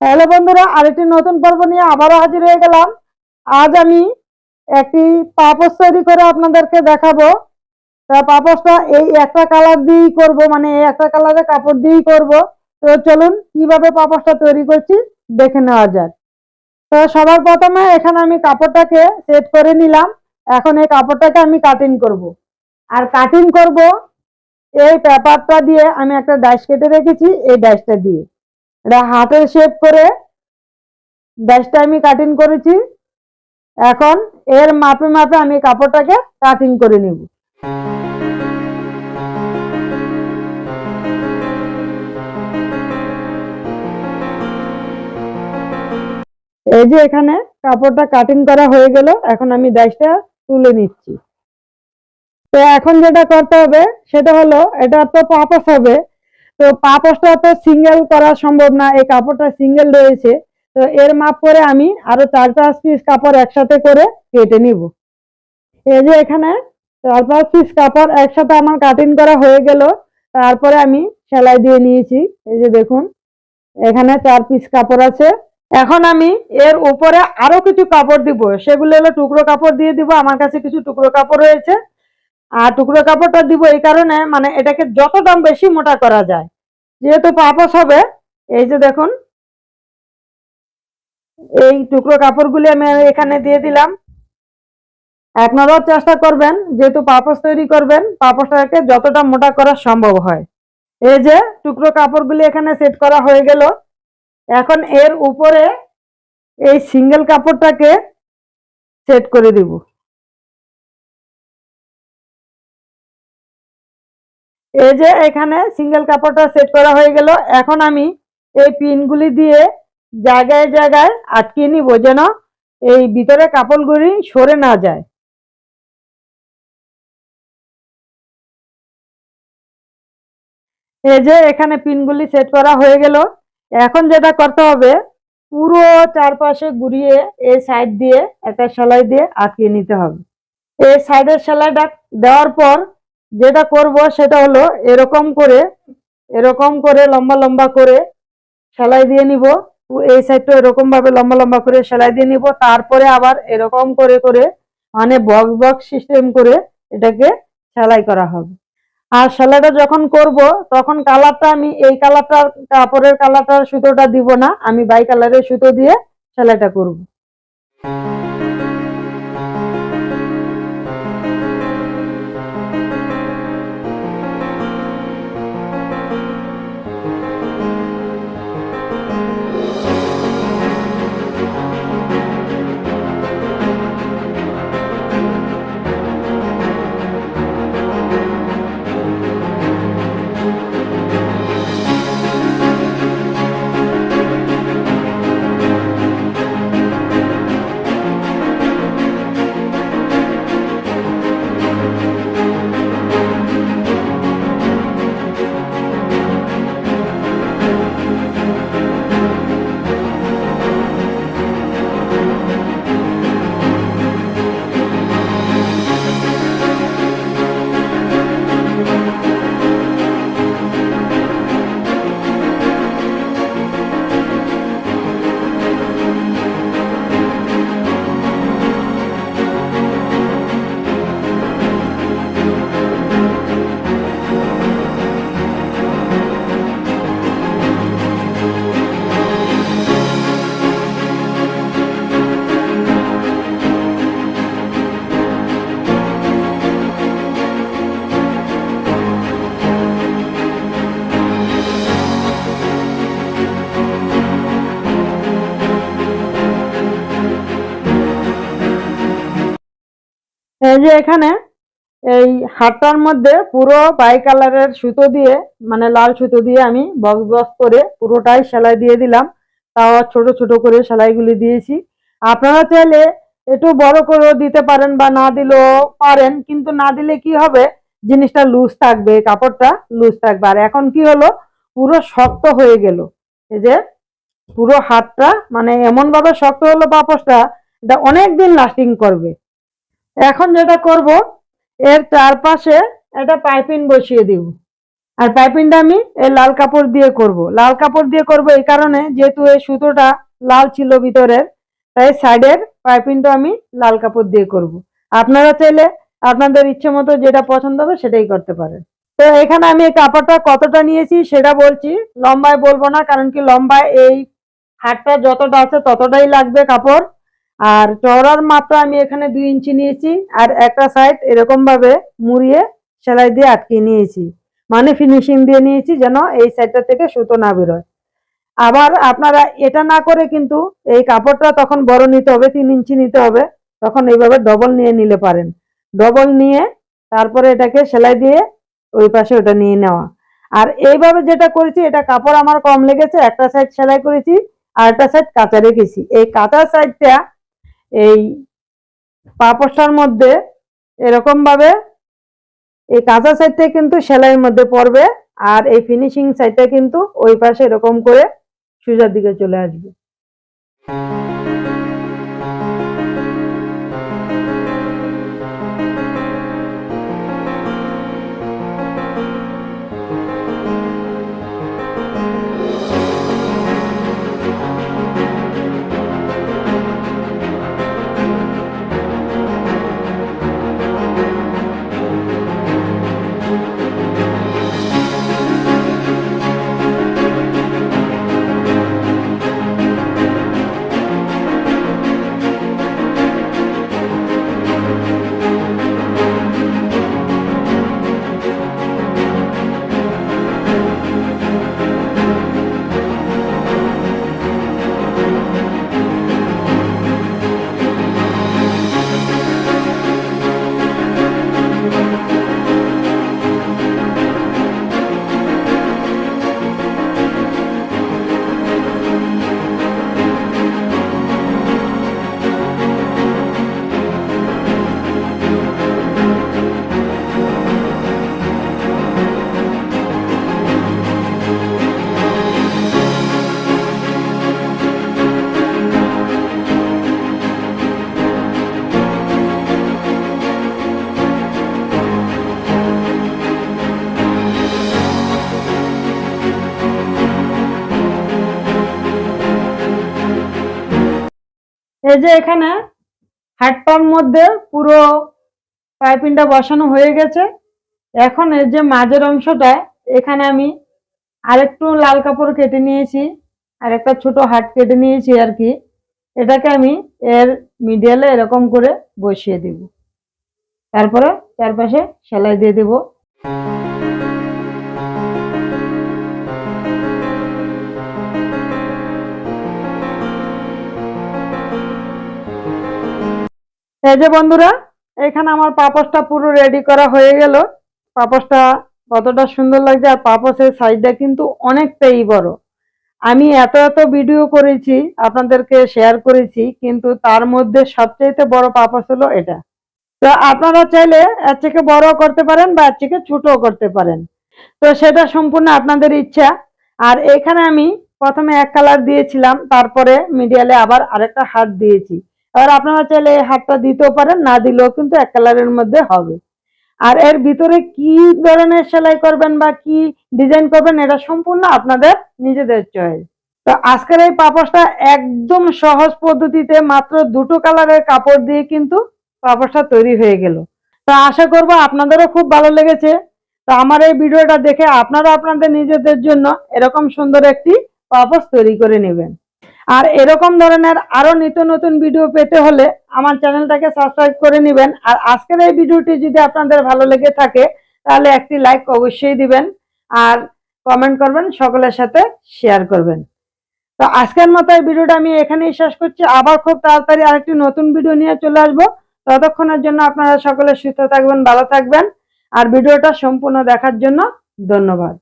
Hello বন্ধুরা, আরেকটি নতুন পর্ব নিয়ে আবারও হাজির হয়ে গেলাম। আজ আমি একটি পাপোশ তৈরি করে আপনাদেরকে দেখাবো। তা পাপোশটা এই একটা কালার দিয়েই করব মানে এই একটা কালারের কাপড় দিয়েই করব। তো চলুন কীভাবে পাপোশটা তৈরি করছি, দেখে নেওয়া যাক। তো সবার প্রথমে এখানে আমি কাপড়টাকে সেট করে নিলাম। এখন এই কাপড়টাকে আমি কাটিং করব। আর কাটিং করব এই পেপারটা দিয়ে আমি একটা ডাইস কেটে রেখেছি এই ডাইসটা দিয়ে। এটা হাতের শেপ করে ব্যাসটা আমি কাটিং করেছি। এখন এর মাপে মাপে আমি কাপড়টাকে কাটিং করে নেব। এই যে এখানে কাপড়টা কাটিং করা হয়ে গেল, এখন আমি ডাইসটা তুলে নিচ্ছি। তো এখন যেটা করতে হবে, সেটা হলো এটা তো পাপস হবে। তো পাপোশটা তো সিঙ্গেল করা সম্ভব না, এই কাপড়টা সিঙ্গেল রয়েছে। তো এর মাপ করে আমি আরও চার পাঁচ পিস কাপড় একসাথে করে কেটে নিব। এই যে এখানে চার পাঁচ পিস কাপড় একসাথে আমার কাটিং করা হয়ে গেল। তারপরে আমি সেলাই দিয়ে নিয়েছি। এই যে দেখুন, এখানে চার পিস কাপড় আছে। এখন আমি এর উপরে আরও কিছু কাপড় দিব। সেগুলো হলো টুকরো কাপড় দিয়ে দিব, আমার কাছে কিছু টুকরো কাপড় রয়েছে। আর টুকরো কাপড়টা দিব এই কারণে মানে এটাকে যত দাম বেশি মোটা করা যায়। যেহেতু পাপস হবে, এই যে দেখুন, এই টুকরো কাপড়গুলি আমি এখানে দিয়ে দিলাম। আপনারাও চেষ্টা করবেন, যেহেতু পাপস তৈরি করবেন পাপসটাকে যতটা মোটা করা সম্ভব হয়। এই যে টুকরো কাপড়গুলি এখানে সেট করা হয়ে গেল। এখন এর উপরে এই সিঙ্গেল কাপড়টাকে সেট করে দিব। এই যে এখানে সিঙ্গেল কাপড়টা সেট করা হয়ে গেল। এখন আমি এই পিনগুলি দিয়ে জায়গায় জায়গায় আটকে নিব যেন এই ভিতরে কাপড়গুলি সরে না যায়। এই যে এখানে পিনগুলি সেট করা হয়ে গেল। এখন যেটা করতে হবে, পুরো চারপাশে ঘুরিয়ে এই সাইড দিয়ে একটা সেলাই দিয়ে আটকে নিতে হবে। এই সাইডের সেলাইটা দেওয়ার পর যেটা করব সেটা হলো এরকম করে এরকম করে লম্বা লম্বা করে সেলাই দিয়ে নিব। এই সাইডটা এরকম ভাবে লম্বা লম্বা করে সেলাই দিয়ে নিব। তারপরে আবার এরকম করে করে মানে বক্স বক্স সিস্টেম করে এটাকে সেলাই করা হবে। আর সেলাইটা যখন করব, তখন কালারটা আমি, এই কালারটার কাপড়ের কালারটার সুতোটা দিব না। আমি বাই কালারের সুতো দিয়ে সেলাইটা করব। এই যে এখানে, এই হাতটার মধ্যে পুরো বাই কালারের সুতো দিয়ে মানে লাল সুতো দিয়ে আমি বক্স বক্স করে পুরোটাই সেলাই দিয়ে দিলাম। তাও ছোট ছোট করে সেলাইগুলি দিয়েছি। আপনারা চাইলে একটু বড় করেও দিতে পারেন বা না দিলেও পারেন, কিন্তু না দিলে কি হবে? জিনিসটা লুজ থাকবে, কাপড়টা লুজ থাকবে। আর এখন কি হলো? পুরো শক্ত হয়ে গেল। এই যে পুরো হাতটা মানে এমন ভাবে শক্ত হলো পাপসটা এটা অনেক দিন লাস্টিং করবে। এখন যেটা করব, এর চারপাশে একটা পাইপিং বসিয়ে দিব। আর পাইপিংটা আমি এই লাল কাপড় দিয়ে করব। লাল কাপড় দিয়ে করব এই কারণে যেহেতু এই সুতোটা লাল ছিল ভিতরের, তাই সাইডের পাইপিংটা আমি লাল কাপড় দিয়ে করব। আপনারা চাইলে আপনাদের ইচ্ছে মতো যেটা পছন্দ হবে সেটাই করতে পারেন। তো এখানে আমি এই কাপড়টা কতটা নিয়েছি সেটা বলছি, লম্বায় বলব না, কারণ কি লম্বায় এই হাটটা যতটা আছে ততটাই লাগবে কাপড়। আর চওড়ার মাত্রা আমি এখানে দুই ইঞ্চি নিয়েছি, আর একটা সাইড এরকম ভাবে মুড়িয়ে সেলাই দিয়ে আটকে নিয়েছি। মানে ফিনিশিং দিয়ে নিয়েছি যেন এই সাইডটা থেকে সুতো না বেরোয়। আবার আপনারা এটা না করে কিন্তু এই কাপড়টা তখন বড় নিতে হবে, তিন ইঞ্চি নিতে হবে, তখন এইভাবে ডবল নিয়ে নিলে পারেন। ডবল নিয়ে তারপরে এটাকে সেলাই দিয়ে ওই পাশে ওটা নিয়ে নেওয়া। আর এইভাবে যেটা করেছি, এটা কাপড় আমার কম লেগেছে, একটা সাইড সেলাই করেছি, আর একটা সাইড কাঁচা রেখেছি। এই কাঁচা সাইডটা এই পাপোশটার মধ্যে এরকম ভাবে এই কাঁচা সাইডটা কিন্তু সেলাইয়ের মধ্যে পড়বে আর এই ফিনিশিং সাইডটা কিন্তু ওই পাশে এরকম করে সুজার দিকে চলে আসবে। এই যে এখানে হাটটার মধ্যে পুরো পাইপিংটা বসানো হয়ে গেছে। এখন এর যে মাঝের অংশটা, এখানে আমি আরেকটু লাল কাপড় কেটে নিয়েছি আর একটা ছোট হাট কেটে নিয়েছি আর কি। এটাকে আমি এর মিডিয়ালে এরকম করে বসিয়ে দিব। তারপরে চারপাশে সেলাই দিয়ে দেব। এই যে বন্ধুরা, এখানে আমার পাপোশটা পুরো রেডি করা হয়ে গেল। পাপোশটা কতটা সুন্দর লাগছে, আর পাপোশের সাইজটা কিন্তু অনেকটাই বড়। আমি এত এত ভিডিও করেছি, আপনাদেরকে শেয়ার করেছি, কিন্তু তার মধ্যে সবচেয়ে বড় পাপোশ হলো এটা। তো আপনারা চাইলে এর থেকে বড় করতে পারেন বা এর থেকে ছোট করতে পারেন। তো সেটা সম্পূর্ণ আপনাদের ইচ্ছা। আর এখানে আমি প্রথমে এক কালার দিয়েছিলাম, তারপরে মিডিয়ালে আবার আরেকটা হাত দিয়েছি। এবার আপনারা চাইলে হাতটা দিতেও পারেন, না দিলেও কিন্তু এক কালারের মধ্যে হবে। আর এর ভিতরে কি ধরনের সেলাই করবেন বা কি ডিজাইন করবেন, এটা সম্পূর্ণ আপনাদের নিজেদের চয়েস। তো আজকের এই পাপোশটা একদম সহজ পদ্ধতিতে মাত্র দুটো কালারের কাপড় দিয়ে কিন্তু পাপোশটা তৈরি হয়ে গেল। তো আশা করব আপনাদেরও খুব ভালো লেগেছে। তো আমার এই ভিডিওটা দেখে আপনারা আপনাদের নিজেদের জন্য এরকম সুন্দর একটি পাপোশ তৈরি করে নেবেন। আর এরকম ধরনের আরও নিত্য নতুন ভিডিও পেতে হলে আমার চ্যানেলটাকে সাবস্ক্রাইব করে নেবেন। আর আজকের এই ভিডিওটি যদি আপনাদের ভালো লেগে থাকে, তাহলে একটি লাইক অবশ্যই দিবেন আর কমেন্ট করবেন, সকলের সাথে শেয়ার করবেন। তো আজকের মতো এই ভিডিওটা আমি এখানেই শেষ করছি। আবার খুব তাড়াতাড়ি আরেকটি নতুন ভিডিও নিয়ে চলে আসব। ততক্ষণের জন্য আপনারা সকলে সুস্থ থাকবেন, ভালো থাকবেন। আর ভিডিওটা সম্পূর্ণ দেখার জন্য ধন্যবাদ।